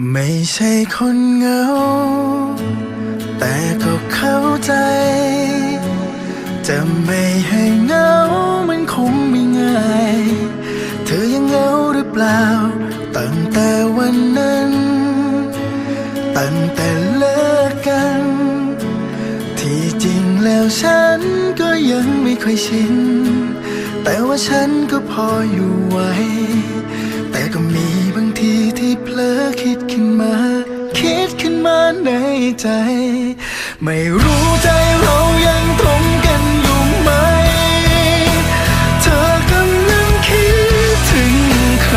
ไม่ใช่คนเหงา แต่ก็เข้าใจ จะไม่ให้เหงา มันคงไม่ง่าย เธอยังเหงาหรือเปล่า ตั้งแต่วันนั้น ตั้งแต่เลิกกัน ที่จริงแล้วฉันก็ยังไม่ค่อยชิน แต่ว่าฉันก็พออยู่ไหวแต่ก็มี ใจ ไม่รู้ใจเรายังตรงกันอยู่ไหม เธอกำลังคิดถึงใคร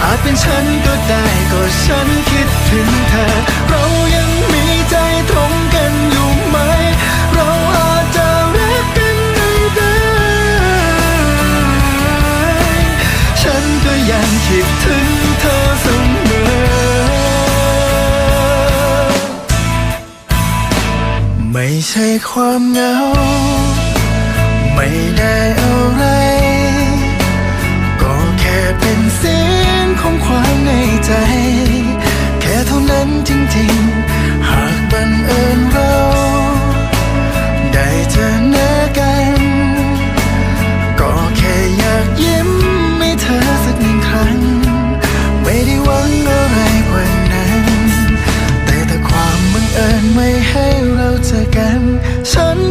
อาจเป็นฉันก็ได้ก็ฉันคิดถึงเธอ เรายังมีใจตรงกันอยู่ไหม เราอาจจะรักกันไม่ได้ ฉันก็ยังคิดถึง ใช่ความเหงา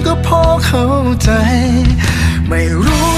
ก็พอเข้าใจ ไม่รู้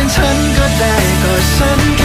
เป็นฉันก็ได้ก็ฉัน